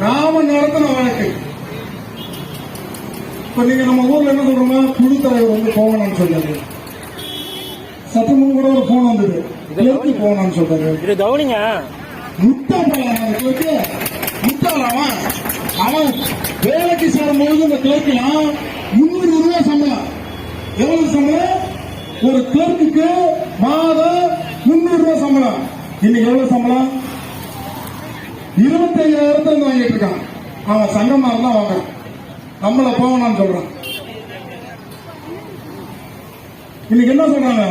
நாம நடத்தின வழக்கு. இப்ப நீங்க நம்ம ஊர்ல என்ன சொல்றோமா குழு தலைவர் வந்து போகணும்னு சொல்றாரு முன் கூட ஒரு போன் வந்தது. கிளர்க்கு போகணும்னு சொல்றாரு இது கவனிங்க. முட்டா பையன் கிளர்க்கு முட்டாள் அவன் வேலைக்கு சேரும்போது இந்த கிளர்க்கெல்லாம் முன்னூறு ரூபாய் சம்பளம். எவ்வளவு சம்பளம்? ஒரு கிளர்க்குக்கு மாதம் முன்னூறு ரூபாய் சம்பளம். இன்னைக்கு எவ்வளவு சம்பளம்? இருபத்தி ஐயாயிரத்தை வந்து வாங்கிட்டு இருக்கான் அவன் சங்கமா இருந்தா வாங்குறான். நம்மள போகணும்னு சொல்றான். இன்னைக்கு என்ன சொல்றாங்க?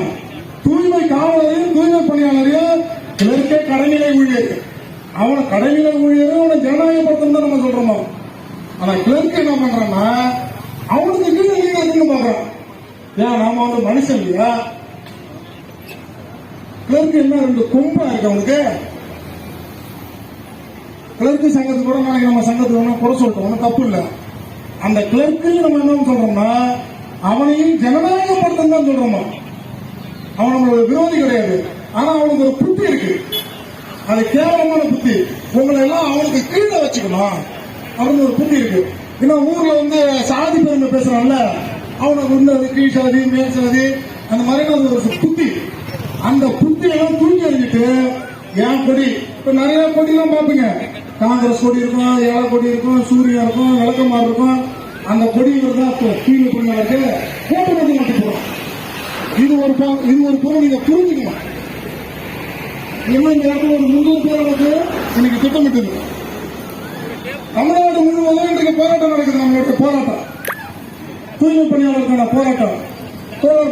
தூய்மை காவலரையும் தூய்மை பணியாளரையும் கிளர்க்கே கடைநிலை ஊழியர். அவனை கடைநிலை ஊழியர் அவனை ஜனநாயகப்படுத்தும் தான் நம்ம சொல்றோம்? ஆனா கிளர்க்கு என்ன பண்றான்னா அவனுக்கு கீழே கீழே இருக்குன்னு பாக்குறான் ஏன் நாம வந்து மனுஷன் இல்லையா? கிளர்க்கு என்ன ரெண்டு கும்பா இருக்கு அவனுக்கு. கிளர்க்கு சங்கத்துக்கு கூட நாளைக்கு நம்ம சங்கத்துக்கு வேணா குறை சொல்லிட்டோம் ஒன்றும் தப்பு இல்லை. அந்த கிளர்க்கு நம்ம என்ன சொல்றோம்னா அவனையும் ஜனநாயகப்படுத்தம் தான் சொல்றோமா? அவன் நம்மளோட விரோதி கிடையாது. ஆனா அவனுக்கு ஒரு புத்தி இருக்கு. அது கேவலமான புத்தி. உங்களை எல்லாம் அவனுக்கு கீழே வச்சுக்கணும். அவனுக்கு ஒரு புத்தி இருக்கு. இன்னும் ஊர்ல வந்து சாதி பெருமை பேசுறான்ல அவனுக்கு வந்து கீழ் சாதி மேல் சாதி அந்த மாதிரி ஒரு புத்தி. அந்த புத்தியெல்லாம் தூக்கி எறிஞ்சிட்டு என் கொடி? இப்ப நிறைய கொடி எல்லாம் பாப்பீங்க காங்கிரஸ் கொடி இருக்கும் ஏழை கொடி இருக்கும் சூரியன் இருக்கும் விளக்கமாறு இருக்கும். அந்த கொடி தான் கீழே கொடி இருக்கு போட்டு போறோம் இது ஒரு இது ஒரு பொருள் நீங்க புரிஞ்சுக்கணும். இன்னும் இந்த இடத்துல ஒரு முந்நூறு பேர் நமக்கு இன்னைக்கு திட்டமிட்டது. தமிழ்நாடு முழுவதும் இன்றைக்கு போராட்டம் நடக்குது நம்மளுடைய போராட்டம். தூய்மை பணியாளருக்கான போராட்டம்.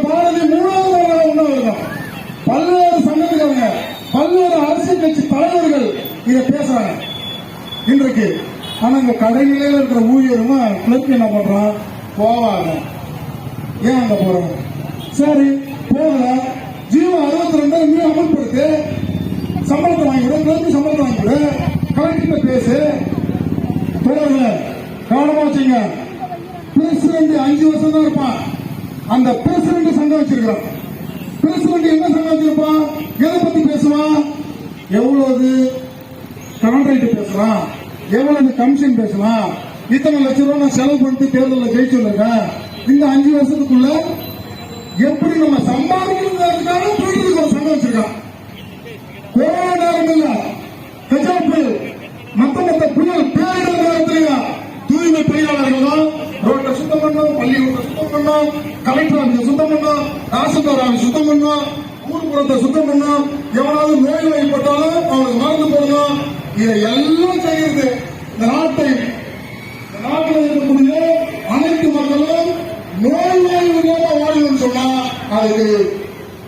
பாரதி மூணாவது நாளாக ஒண்ணா பல்வேறு சங்கத்துக்காரங்க பல்வேறு அரசியல் கட்சி தலைவர்கள் இதை பேசுறாங்க. இன்றைக்கு ஆனா இந்த கடைநிலையில இருக்கிற ஊழியரும் கிளர்க் என்ன பண்றான்? போவாங்க. ஏன் அங்க போறாங்க? சரி போகல ஜீவோ அறுபத்தி ரெண்டு நீ அமல்படுத்து. சம்பளத்தை வாங்கிவிடு கிளர்க்கு சம்பளத்தை வாங்கிவிடு கலெக்டர் பேசு. தொடர்ல கவனமா வச்சுங்க. பிரசிடண்ட் அஞ்சு வருஷம் தான் இருப்பான். அந்த பிரசிடண்ட் சங்கம் வச்சிருக்கிறான். பிரசிடண்ட் என்ன சங்கம் வச்சிருப்பான்? எதை பத்தி பேசுவான்? எவ்வளவு கான்ட்ராக்ட் பேசுறான். எவ்வளவு கமிஷன் பேசலாம்? இத்தனை லட்சம் ரூபாய் நான் செலவு பண்ணிட்டு தேர்தலில் ஜெயிச்சுருக்கேன் இந்த அஞ்சு வருஷத்துக்குள்ள எப்படி நம்ம சம்பாதிக்கிறதுக்கான போயிட்டு ஒரு சங்கம் வச்சிருக்கான்? கொரோனா நேரம் இல்ல கஜா புயல் மத்த மத்த புயல் பேரிடர் நேரத்திலேயா தூய்மை பணியாளர்களும் ரோட்டை சுத்தம் பண்ணோம் பள்ளிக்கூடத்தை சுத்தம் பண்ணோம் கலெக்டர் ஆஃபீஸ் சுத்தம் பண்ணோம் தாசில்தார் ஆஃபீஸ் சுத்தம் பண்ணோம் ஊர்புறத்தை சுத்தம் பண்ணோம். எவனாவது நோய் வாய்ப்பட்டாலும் அவனுக்கு மருந்து போடணும். இதை எல்லாம் செய்யறது இந்த நாட்டை இந்த நாட்டில் இருக்கக்கூடிய அனைத்து மக்களும் நோய் நோய் போல வாழணும்னு சொன்னா அதுக்கு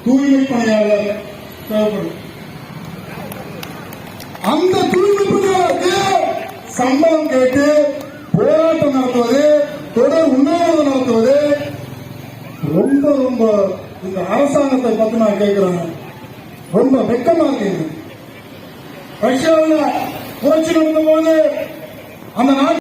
தூய்மை பணியாளர் தேவைப்படும். அந்த தூய்மை பணியாளருக்கு சம்பளம் கேட்டு போராட்டம் நடத்துவது தொடர் உண்ணாவிரதம் நடத்துவது ரொம்ப ரொம்ப இந்த அரசாங்கத்தை பத்தி நான் கேட்கிறேன் ரொம்ப வெக்கமா இருக்கு ரஷ்யாவில் புரட்சி நடந்த போது அந்த நாட்டு